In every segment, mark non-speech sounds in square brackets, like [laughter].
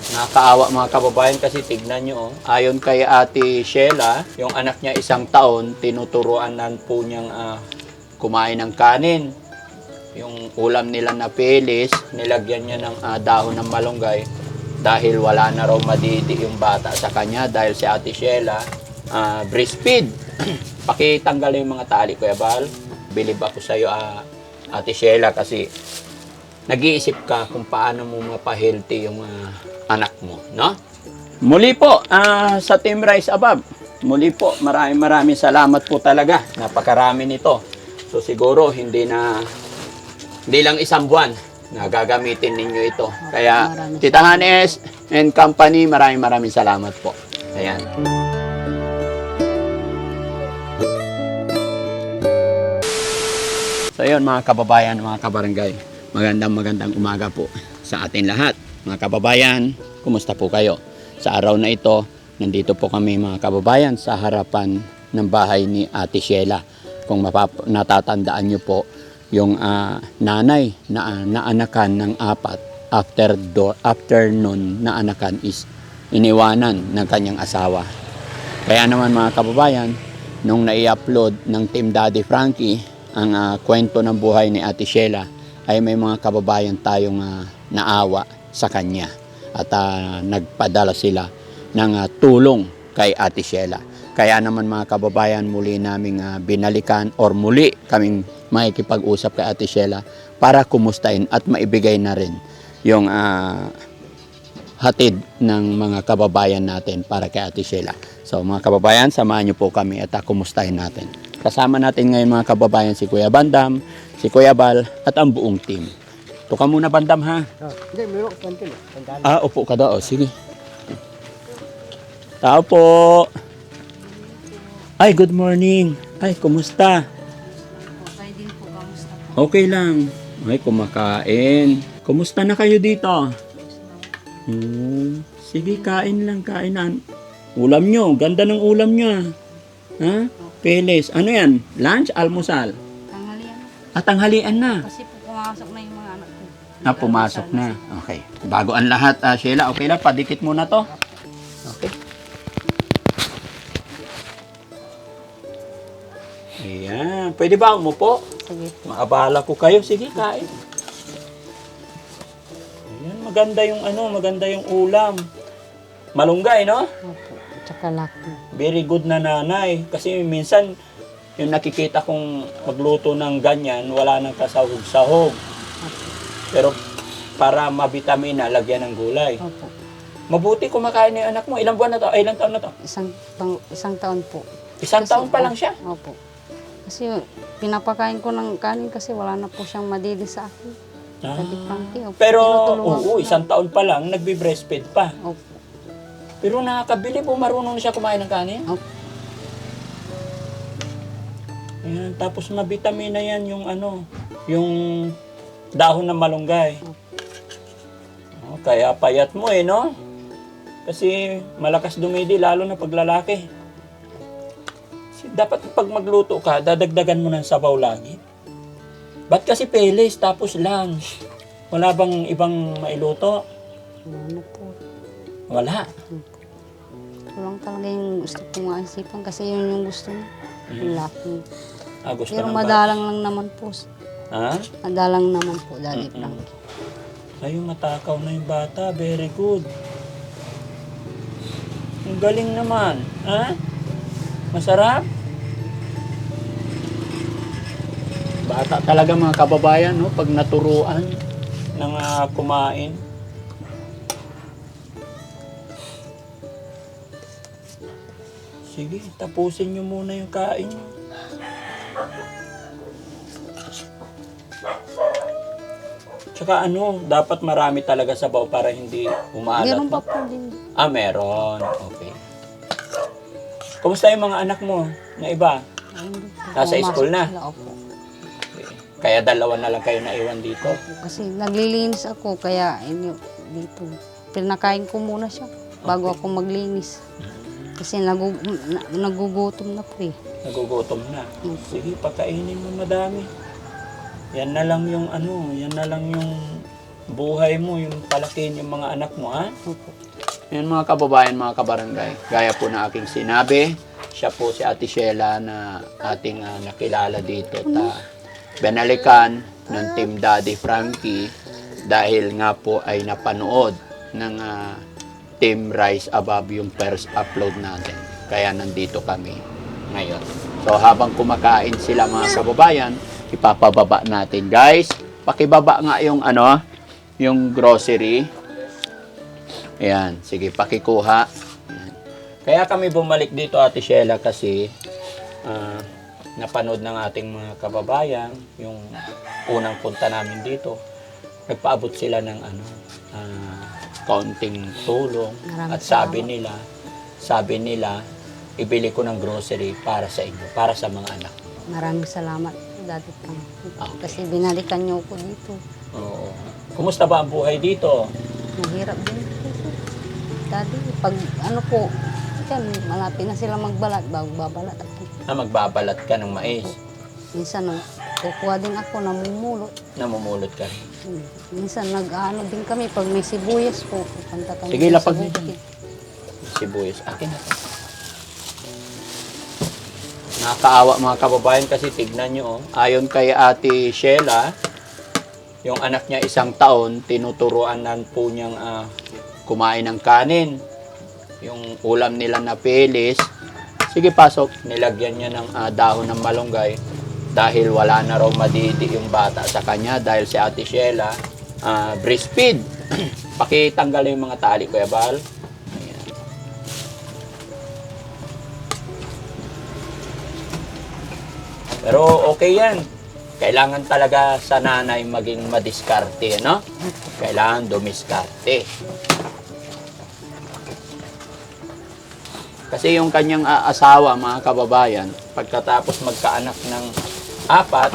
Nakakaawa mga kababayan kasi tignan nyo. oh. Ayon kay Ate Sheila, yung anak niya isang taon, tinuturuan na po niyang ah, kumain ng kanin. Yung ulam nila na pelis, nilagyan niya ng ah, dahon ng malunggay dahil wala na raw madidi yung bata sa kanya dahil si Ate Sheila ah, breastfeed. [clears throat] Pakitanggal yung mga tali, Kuya Bal. Bilib ako sa'yo, ah, Ate Sheila, kasi nag-iisip ka kung paano mo mapahealthy yung ah, anak mo, no? Muli po, ah, sa Team Rise Above, muli po, maraming maraming salamat po talaga. Napakarami nito. So siguro hindi na hindi lang isang buwan na gagamitin ninyo ito. Kaya Tita Hanes and company, maraming maraming salamat po. Ayan. So yun mga kababayan, mga kabarangay, magandang magandang umaga po sa atin lahat. Mga kababayan, kumusta po kayo? Sa araw na ito, nandito po kami mga kababayan sa harapan ng bahay ni Ate Sheila. Kung mapap- natatandaan nyo po, yung ah, nanay na naanakan ng apat after do, after nun naanakan is iniwanan ng kanyang asawa. Kaya naman mga kababayan, nung nai-upload ng Team Daddy Frankie ang ah, kwento ng buhay ni Ate Sheila, ay may mga kababayan tayong ah, naawa sa kanya at ah, nagpadala sila ng ah, tulong kay Ate Sheila. Kaya naman mga kababayan, muli naming ah, binalikan or muli kaming makikipag-usap kay Ate Sheila para kumustahin at maibigay na rin yung ah, hatid ng mga kababayan natin para kay Ate Sheila. So mga kababayan, samahan niyo po kami at uh, kumustahin natin. Kasama natin ngayon mga kababayan si Kuya Bandam, si Kuya Bal at ang buong team. Tuka muna Bandam ha. Oh, hindi, meron pantin. Tandaan. Ah, upo ka daw. O, sige. Tao po. Ay, good morning. Ay, kumusta? Okay din po, kamusta po? Okay lang. Ay, kumakain. Kumusta na kayo dito? Hmm, sige, kain lang, kainan. Ulam nyo, ganda ng ulam nyo. ah. Ha? Peles. Ano yan? Lunch, almusal? Tanghalian. At tanghalian na. Kasi po pumasok na yung mga anak ko. Na pumasok na. Okay. Bago ang lahat, ah, Sheila, okay lang, padikit muna to. Okay. Ayan. Pwede ba umupo? Sige po. Maabala ko kayo. Sige, kain. Ayan, maganda yung ano, maganda yung ulam. Malunggay, no? Opo. Tsaka laki. Very good na nanay. Kasi minsan, yung nakikita kong magluto ng ganyan, wala nang kasahog-sahog. Pero para mabitamina, lagyan ng gulay. Opo. Mabuti kumakain ng anak mo. Ilang buwan na to? Ay, ilang taon na to? Isang, tang, isang taon po. Isang Kasi- taon pa lang siya. Opo. Kasi pinapakain ko ng kanin kasi wala na po siyang madidi sa akin. Ah. Frankie, opo. Pero, oo, isang taon pa lang, nagbe-breastfeed pa. na. Opo. Pero nakakabili po, marunong na siya kumain ng kanin. Opo. Ayan, tapos mabitamina yan yung ano, yung dahon ng malunggay. Oh, kaya payat mo eh, no? Kasi malakas dumidi, lalo na pag lalaki. Kasi dapat pag magluto ka, dadagdagan mo ng sabaw lagi. Ba't kasi peles tapos lunch? Wala bang ibang mailuto? Na po. Wala. Kulang talaga yung gusto kong maisipan kasi yun yung gusto niya. Yung laki. Ah, gusto Pero ng madalang lang naman po. Ha? Madalang naman po, Daddy Mm-mm. Frankie. Ayun, matakaw na yung bata. Very good. Ang galing naman. Ha? Masarap? Bata talaga mga kababayan, no? Pag naturuan ng ah, kumain. Sige, tapusin nyo muna yung kain. Tsaka ano, dapat marami talaga sabaw para hindi umaalat. Meron pa po din. Ah, meron. Okay. Kumusta yung mga anak mo na iba? Nasa school na? Opo. Okay. Kaya dalawa na lang kayo naiwan dito. Kasi naglilinis ako, kaya inyo, dito. Pinakain ko muna siya bago ako maglinis. Kasi nagu, na, nagugutom na po eh. Nagugutom na. Sige, pakainin mo madami. Yan na lang yung ano, yan na lang yung buhay mo, yung palakin yung mga anak mo, ha? Opo. Yan mga kababayan, mga kabarangay. Gaya po na aking sinabi, siya po si Ate Sheila na ating ah, nakilala dito. Ta benalikan ng Team Daddy Frankie dahil nga po ay napanood ng ah, Team Rise Above yung first upload natin. Kaya nandito kami ngayon. So habang kumakain sila mga kababayan, ipapababa natin. Guys, pakibaba nga yung ano, yung grocery. Ayan, sige, pakikuha. Ayan. Kaya kami bumalik dito, Ate Sheila, kasi ah, napanood ng ating mga kababayan, yung unang punta namin dito, nagpaabot sila ng ano, ah, kaunting tulong. Maraming At sabi nila, sabi nila, ibili ko ng grocery para sa inyo, para sa mga anak. Maraming salamat dati pa. Okay. Kasi binalikan niyo ako dito. Oo. Kumusta ba ang buhay dito? Mahirap din. Dati, pag ano po, yan, malapit na sila magbalat, bago babalat ako. Na magbabalat ka ng mais, Minsan, no, kukuha din ako, namumulot. namumulot ka rin. Hmm. Minsan, nag-ano din kami, pag may sibuyas po, pupunta kami Sige, lapag bukid. dyan. sibuyas. Akin na. Nakakaawa mga kababayan kasi tignan nyo. Oh. Ayon kay Ate Sheila, yung anak niya isang taon, tinuturuan na po niyang ah, kumain ng kanin. Yung ulam nila na pelis. Sige, pasok. Nilagyan niya ng ah, dahon ng malunggay dahil wala na raw madidi yung bata sa kanya dahil si Ate Sheila ah, breastfeed. [clears throat] Pakitanggal yung mga tali, Kuya Bal. Ayan. Pero okay yan. Kailangan talaga sa nanay maging madiskarte, no? Kailangan dumiskarte. Kasi yung kanyang asawa, mga kababayan, pagkatapos magkaanak ng apat,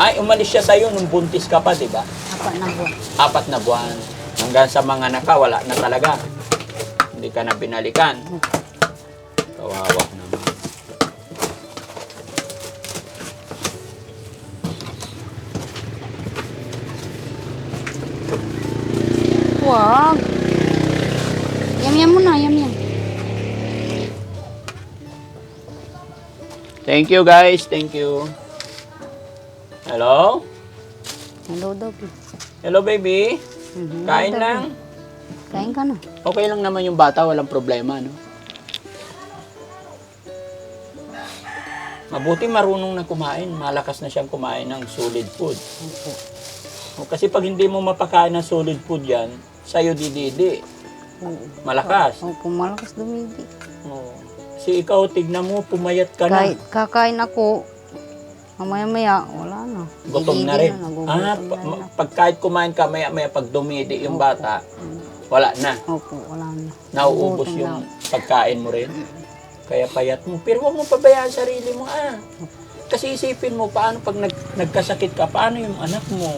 ay umalis siya sa'yo nung buntis ka pa, di ba? Apat na buwan. apat na buwan. Hanggang sa mga naka, wala na talaga. Hindi ka na binalikan. Kawawa naman. Wag. Yam yam muna, yam Thank you guys, thank you. Hello? Hello, Dobby. Hello baby? Mhm, Kain Dobby. lang? Kain ka na. Okay lang naman yung bata, walang problema, no? Mabuti marunong na kumain, malakas na siyang kumain ng solid food. Opo. O, kasi pag hindi mo mapakain ng solid food yan, sa'yo dididi. Oo. Malakas. Opo, malakas dumidi. Oo. Si ikaw, tignan mo, pumayat ka na. Kahit kakain ako, mamaya-maya, wala na. Gutom na rin. nagugutom Ah, na pa- rin ma- ako. pag kahit kumain ka, maya, maya pag dumidi yung bata, Mm. wala na. Opo, wala na. Nauubos Nagugutom yung na. pagkain mo rin. Kaya payat mo. Pero huwag mo pabayaan sarili mo, ah. Kasi isipin mo, paano pag nag, nagkasakit ka, paano yung anak mo?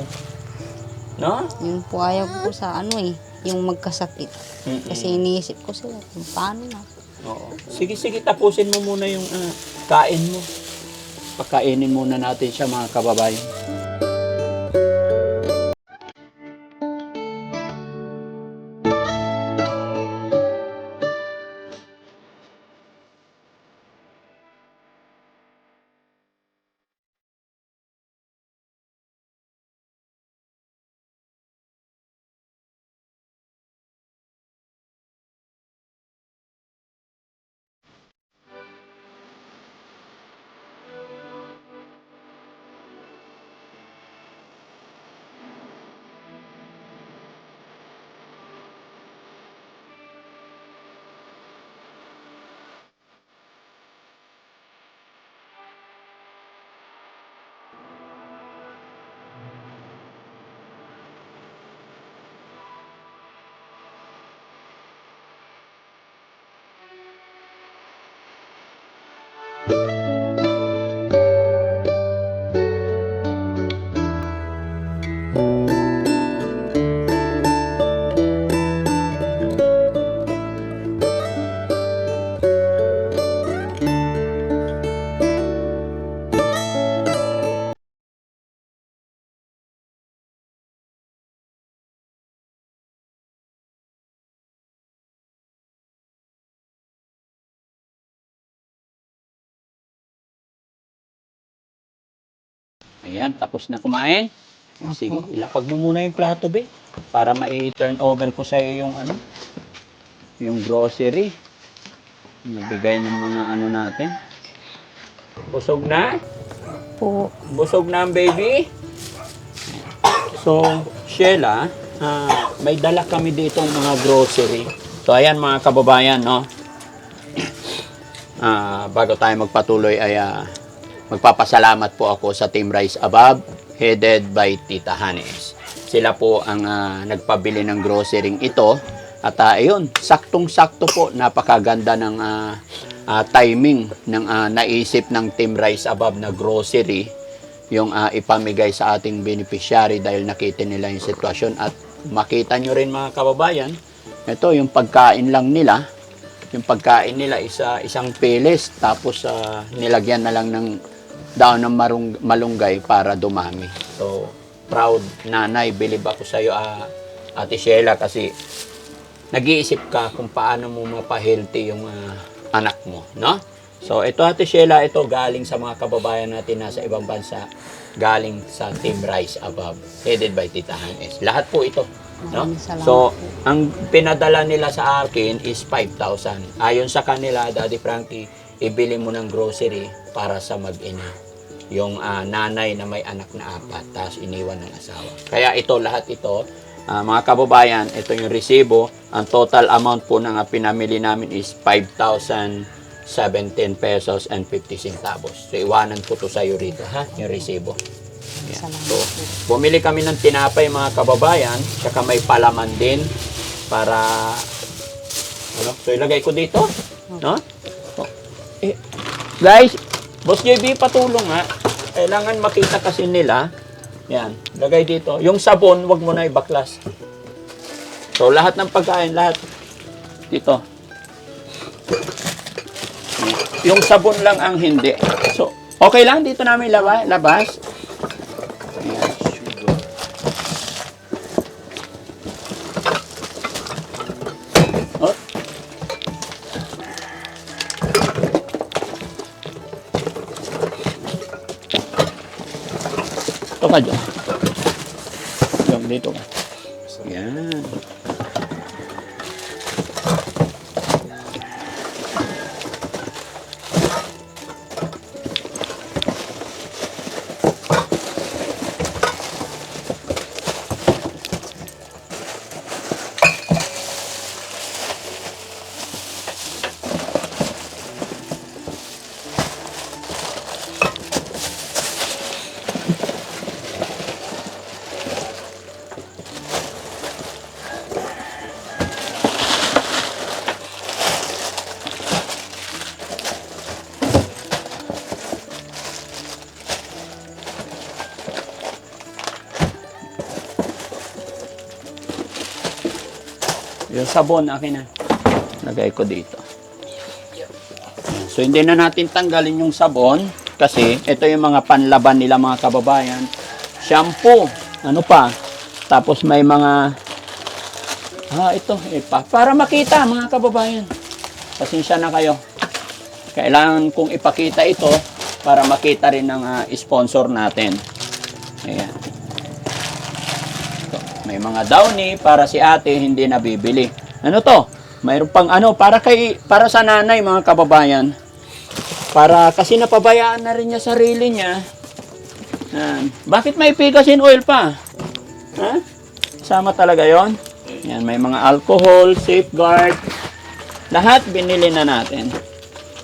No? Yun po ayaw ko sa ano eh, yung magkasakit. Mm-mm. Kasi iniisip ko sila kung paano na. Oo. Sige, sige, tapusin mo muna yung ah, kain mo. Pakainin muna natin siya mga kababayan. Música Ayan, tapos na kumain. Sige, ilapag mo muna yung plato, be. Para ma-turn over ko sa'yo yung ano, yung grocery. Nabigay ng mga ano natin. Busog na? Po. Busog na ang baby? So, Sheila, ah, may dala kami dito mga grocery. So, ayan mga kababayan, no? Ah, bago tayo magpatuloy ay ah, magpapasalamat po ako sa Team Rise Above headed by Tita Hanes. Sila po ang ah, nagpabili ng grocery ito. At ah, ayun, saktong-sakto po, napakaganda ng ah, ah, timing ng ah, naisip ng Team Rise Above na grocery yung ah, ipamigay sa ating beneficiary dahil nakita nila yung sitwasyon. At makita nyo rin mga kababayan, ito yung pagkain lang nila, yung pagkain nila isa isang pilis. Tapos ah, nilagyan na lang ng daon ng marung, malunggay para dumami. So, proud nanay, believe ako sa iyo Ate Sheila kasi nag-iisip ka kung paano mo mapahealthy yung ah, anak mo, no? So, ito Ate Sheila, ito galing sa mga kababayan natin nasa ibang bansa, galing sa Team Rise Above, headed by Tita Hanes. Lahat po ito, no? Maraming salamat So, po. ang pinadala nila sa akin is 5,000. Ayon sa kanila, Daddy Frankie, ibili mo ng grocery para sa mag-ina. Yung ah, nanay na may anak na apat, tapos iniwan ng asawa. Kaya ito, lahat ito, ah, mga kababayan, ito yung resibo. Ang total amount po ng ah, pinamili namin is 5,017 pesos and 50 centavos. So, iwanan ko to sa'yo rito, ha? Yung resibo. Yan. So, bumili kami ng tinapay mga kababayan, tsaka may palaman din para ano, so ilagay ko dito, no? Eh, guys, Boss JB patulong ha. Kailangan makita kasi nila. Yan, lagay dito. Yung sabon, wag mo na ibaklas. So lahat ng pagkain, lahat dito. Yung sabon lang ang hindi. So, okay lang dito namin laba, labas. Ito ka sabon, akin na. Lagay ko dito. So, hindi na natin tanggalin yung sabon kasi ito yung mga panlaban nila mga kababayan. Shampoo. Ano pa? Tapos may mga Ah, ito. Eh, pa, para makita mga kababayan. Pasensya na kayo. Kailangan kong ipakita ito para makita rin ng ah, sponsor natin. Ayan. Ito, May mga downy para si ate hindi nabibili. Ano to? Mayroon pang ano para kay para sa nanay mga kababayan. Para kasi napabayaan na rin niya sarili niya. Yan. Bakit may pigasin oil pa? Ha? Sama talaga 'yon. Yan, may mga alcohol, safeguard. Lahat binili na natin.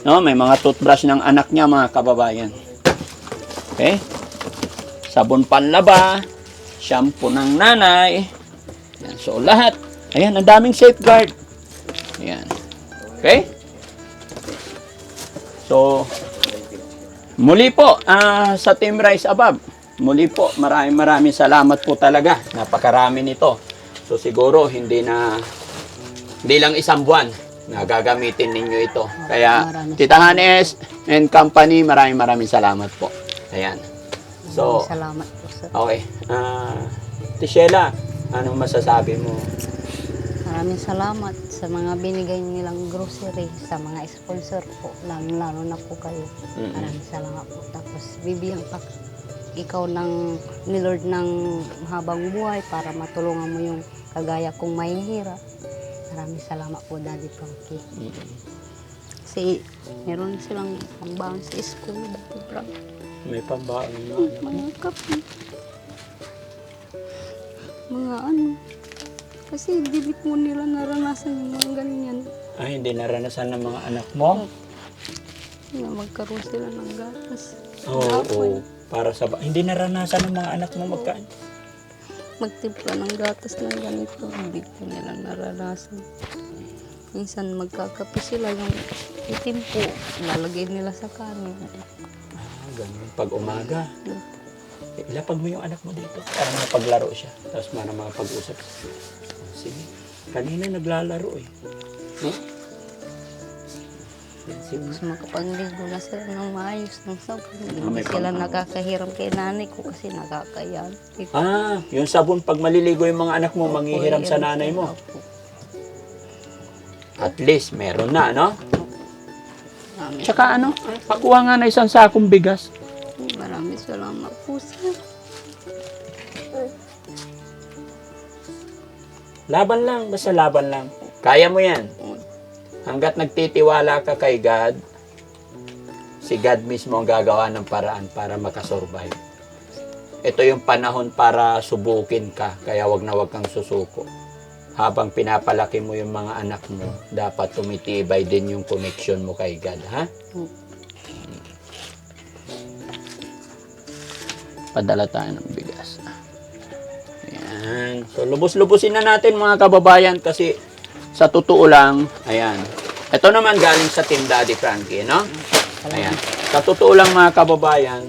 No, may mga toothbrush ng anak niya mga kababayan. Okay? Sabon panlaba, shampoo ng nanay. Yan, so lahat. Ayan, ang daming safeguard. Ayan. Okay? So, muli po ah, sa Team Rise Above. Muli po, maraming maraming salamat po talaga. Napakarami nito. So siguro hindi na hindi lang isang buwan na gagamitin ninyo ito. Kaya Tita Hanes and company, maraming maraming salamat po. Ayan. So, salamat po sir. Okay. Ah, Tishela, anong masasabi mo? Maraming salamat sa mga binigay nilang grocery, sa mga sponsor po, lalo, lalo na po kayo. Maraming salamat po. Tapos bibigyan pa, ikaw ng ni Lord ng habang buhay para matulungan mo yung kagaya kong mahihirap. Maraming salamat po, Daddy Frankie. Kasi meron silang pambahan sa school, Daddy Frankie. May pambaon na. Mga kape. Mga ano. Kasi hindi po nila naranasan yung mga ganyan. Ay, hindi naranasan ng mga anak mo? Na magkaroon sila ng gatas. Oo, Hapon. para sa... Hindi naranasan ng mga anak mo magkain. magtimpla ng gatas ng ganito, hindi po nila naranasan. Minsan magkakape sila yung itim po, lalagay nila sa kanin. Ah, ganun. Pag umaga. Eh, Ilapag mo yung anak mo dito para mapaglaro siya. Tapos para makapag-usap. Sige. Kanina naglalaro eh. No? Sige. Tapos makapagligo na sila ng maayos ng sabon. Hindi Ah, sila pang- nakakahiram kay nanay ko kasi nakakayan. Ah, yung sabon pag maliligo yung mga anak mo, manghihiram sa nanay mo. At least, meron na, no? Tsaka ano, pakuha nga na isang sakong bigas. maraming salamat po sir. Laban lang, basta laban lang. Kaya mo yan. Hanggat nagtitiwala ka kay God, si God mismo ang gagawa ng paraan para makasurvive. Ito yung panahon para subukin ka, kaya wag na wag kang susuko. Habang pinapalaki mo yung mga anak mo, dapat tumitibay din yung connection mo kay God, ha? Padala tayo ng bigas. Ayan. So, lubos-lubusin na natin mga kababayan kasi sa totoo lang, ayan. Ito naman galing sa Team Daddy Frankie, no? Ayan. Sa totoo lang mga kababayan,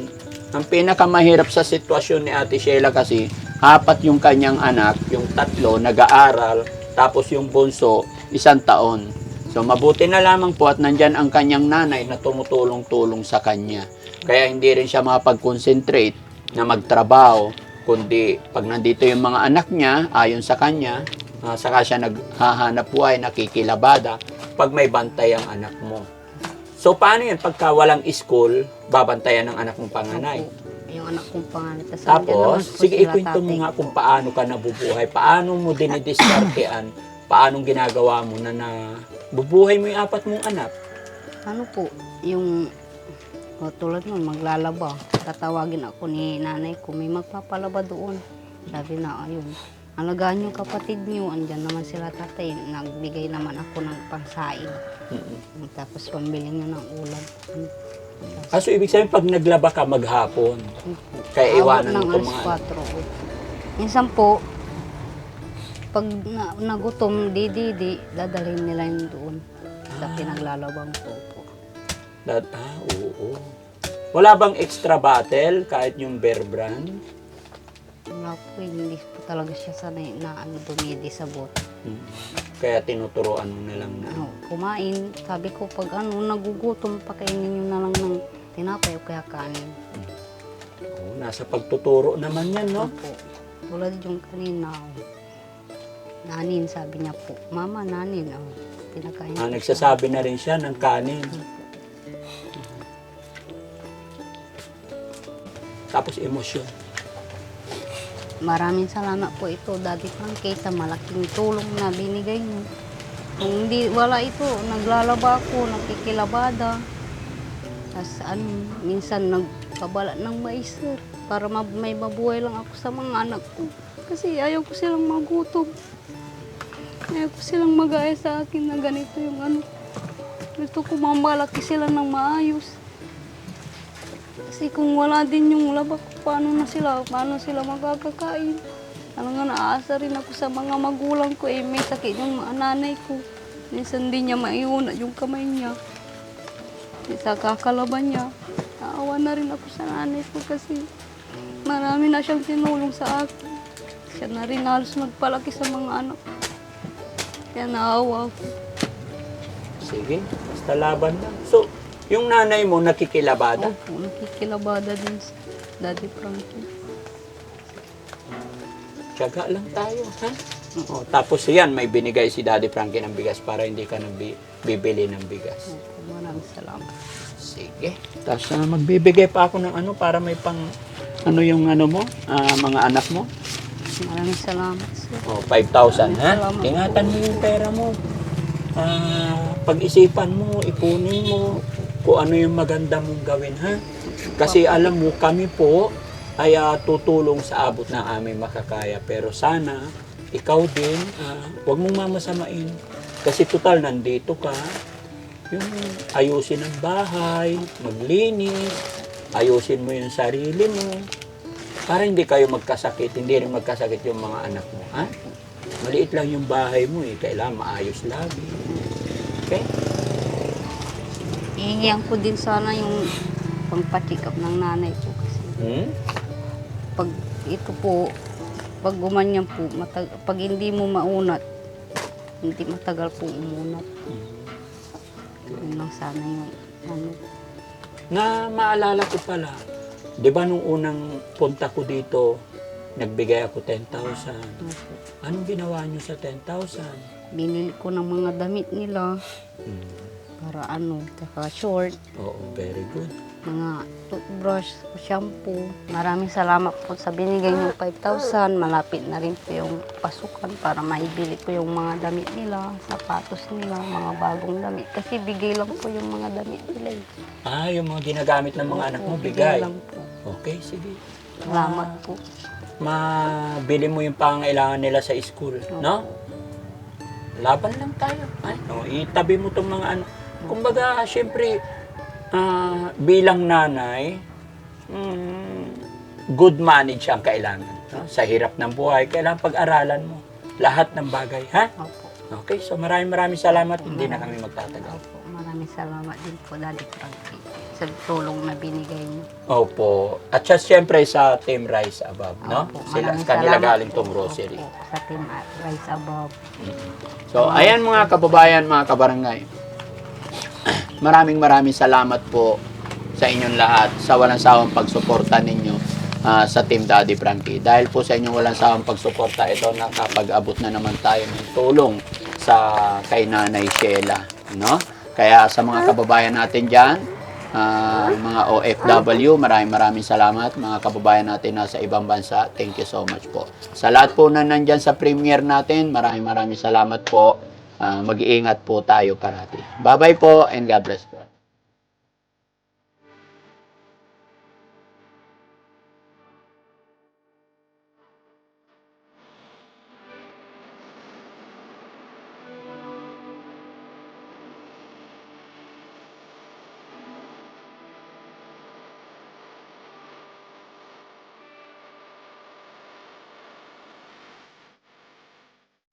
ang pinakamahirap sa sitwasyon ni Ate Sheila kasi, apat yung kanyang anak, yung tatlo nag-aaral, tapos yung bunso, isang taon. So mabuti na lamang po at nandyan ang kanyang nanay na tumutulong-tulong sa kanya. Kaya hindi rin siya makapag-concentrate na magtrabaho, kundi pag nandito yung mga anak niya, ayon sa kanya, ah, saka siya naghahanap buhay, nakikilabada, pag may bantay ang anak mo. So, paano yan? Pagka walang school, babantayan ng anak mong panganay. Yung anak kong naman Tapos, po sige, ikwento mo nga kung paano ka nabubuhay. Paano mo dinidiskartean? paano ginagawa mo na na bubuhay mo yung apat mong anak? Ano po, yung o, tulad nun, maglalaba. Tatawagin ako ni nanay ko, may magpapalaba doon. Sabi na, ayun, alagaan yung kapatid niyo. Andyan naman sila tatay. Nagbigay naman ako ng pangsain. Mm-mm. Tapos pambili niya ng ulam. Ah, so ibig sabihin, pag naglaba ka maghapon, kaya iwanan mo anak. 4. oh. Minsan po, pag na, nagutom, di, di, di, dadalhin nila yun doon sa Ah. pinaglalabang ko po. That, ah, oo, oo. Wala bang extra battle kahit yung bear brand? Wala po, hindi po talaga siya sanay na ano, dumidi sa bot. Hmm. Kaya tinuturoan mo na lang na. Ano, kumain, sabi ko pag ano, nagugutom, pakainin nyo na lang ng tinapay o kaya kanin. Oo, nasa pagtuturo naman yan, no? Opo. Tulad yung kanina, oh. nanin, sabi niya po, mama, nanin, oh. pinakain Ah, nagsasabi na rin siya ng kanin. Tapos emosyon. Maraming salamat po ito, Daddy Frankie, sa malaking tulong na binigay mo. Kung hindi, wala ito, naglalaba ako, nakikilabada. Tapos ano, minsan nagpabala ng mais, para ma- may mabuhay lang ako sa mga anak ko. Kasi ayaw ko silang magutom. Ayaw ko silang magaya sa akin na ganito yung ano. Gusto ko mamalaki sila ng maayos. Kasi kung wala din yung laba ko, paano na sila, paano sila magkakakain? Ano nga, naaasa rin ako sa mga magulang ko, eh, may sakit yung nanay ko. Minsan di niya maiuna yung kamay niya. Sa kakalaban niya, naawa na rin ako sa nanay ko kasi marami na siyang tinulong sa akin. Siya na rin halos magpalaki sa mga anak. Kaya naawa ako. Sige, basta laban lang. So, yung nanay mo nakikilabada. Opo, nakikilabada din sa Daddy Frankie. Tiyaga lang tayo, ha? O, tapos yan, may binigay si Daddy Frankie ng bigas para hindi ka nang bi- bibili ng bigas. Opo, maraming salamat. Sige. Tapos ah, magbibigay pa ako ng ano para may pang Ano yung ano mo? Ah, mga anak mo? Maraming salamat sir. Oh, 5,000, ha? Salamat. Ingatan mo yung pera mo. Ah, pag-isipan mo, ipunin mo kung ano yung maganda mong gawin, ha? Kasi alam mo, kami po ay ah, tutulong sa abot ng aming makakaya. Pero sana, ikaw din, ah, huwag mong mamasamain. Kasi total, nandito ka. Yung ayusin ang bahay, maglinis, ayusin mo yung sarili mo. Para hindi kayo magkasakit, hindi rin magkasakit yung mga anak mo, ha? Maliit lang yung bahay mo eh, kailangan maayos lagi. Okay? Ihiyan ko din sana yung pangpacheck up ng nanay ko kasi Hmm? pag ito po, pag gumanyan po, matag- pag hindi mo maunat, hindi matagal po umunat. Yun lang sana yung ano. Na maalala ko pala, di ba nung unang punta ko dito, nagbigay ako 10,000. ano po. Anong ginawa nyo sa 10,000? Binili ko ng mga damit nila Hmm. Para ano, tsaka short, Oo, very good. mga toothbrush, shampoo. Maraming salamat po sa binigay niyo 5,000. Malapit na rin po yung pasukan para maibili ko yung mga damit nila, sapatos nila, mga bagong damit. Kasi bigay lang po yung mga damit nila. eh. Ah, yung mga ginagamit ng mga anak mo, Opo, bigay. lang po. Okay, sige. Salamat po. mabili mo yung pangailangan nila sa school, no? Laban lang tayo. Ay, no, itabi mo tong mga ano. Kumbaga, syempre, ah, bilang nanay, mm, good manage ang kailangan. No? Sa hirap ng buhay, kailangan pag-aralan mo lahat ng bagay, ha? Opo. Okay, so maraming maraming salamat. Hindi na kami magtatagal. Opo. Maraming salamat din po, Daddy Frankie, sa tulong na binigay niyo. Opo. At just syempre sa Team Rise Above, no? Opo, Sila, maraming kanila galing tong grocery. Opo, sa Team Rise Above. So, ayan mga kababayan, mga kabarangay. Maraming maraming salamat po sa inyong lahat sa walang sawang pagsuporta ninyo ah, sa Team Daddy Frankie. Dahil po sa inyong walang sawang pagsuporta, ito nakapag-abot na naman tayo ng tulong sa kay Nanay Sheila. No? Kaya sa mga kababayan natin dyan, ah, mga OFW, maraming maraming salamat. Mga kababayan natin nasa ibang bansa, thank you so much po. Sa lahat po na nandyan sa premiere natin, maraming maraming salamat po. Ah, mag-iingat po tayo parati. Bye-bye po and God bless po.